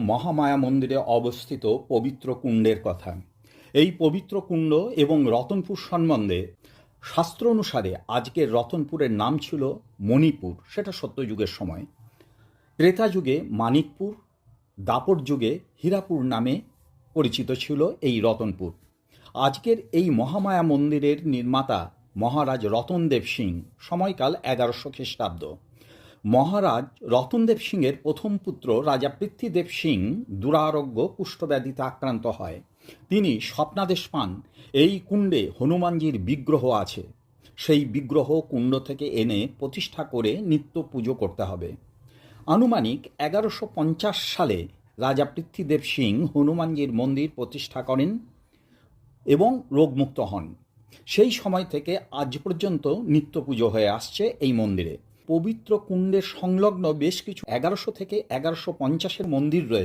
মহামায়া মন্দিরে অবস্থিত পবিত্র কুণ্ডের কথা। এই পবিত্র কুণ্ড এবং রতনপুর সম্বন্ধে শাস্ত্র অনুসারে আজকের রতনপুরের নাম ছিল মণিপুর, সেটা সত্যযুগের সময়। ত্রেতা যুগে মানিকপুর, দাপর যুগে হীরাপুর নামে পরিচিত ছিল এই রতনপুর। আজকের এই মহামায়া মন্দিরের নির্মাতা মহারাজ রতনদেব সিং, সময়কাল এগারোশো খ্রিস্টাব্দ। মহারাজ রতনদেব সিংয়ের প্রথম পুত্র রাজা পৃথ্বীদেব সিং দুরারোগ্য কুষ্ঠব্যাধিতে আক্রান্ত হয়। তিনি স্বপ্নাদেশ পান। এই কুণ্ডে হনুমানজির বিগ্রহ আছে। সেই বিগ্রহ কুণ্ড থেকে এনে প্রতিষ্ঠা করে নিত্য পুজো করতে হবে। আনুমানিক এগারোশো পঞ্চাশ সালে রাজা পৃথ্বীদেব সিং হনুমানজির মন্দির প্রতিষ্ঠা করেন এবং রোগমুক্ত হন। সেই সময় থেকে আজ পর্যন্ত নিত্য পুজো হয়ে আসছে এই মন্দিরে। পবিত্র কুণ্ডের সংলগ্ন বেশ কিছু এগারোশো থেকে এগারোশো পঞ্চাশের মন্দির রয়েছে।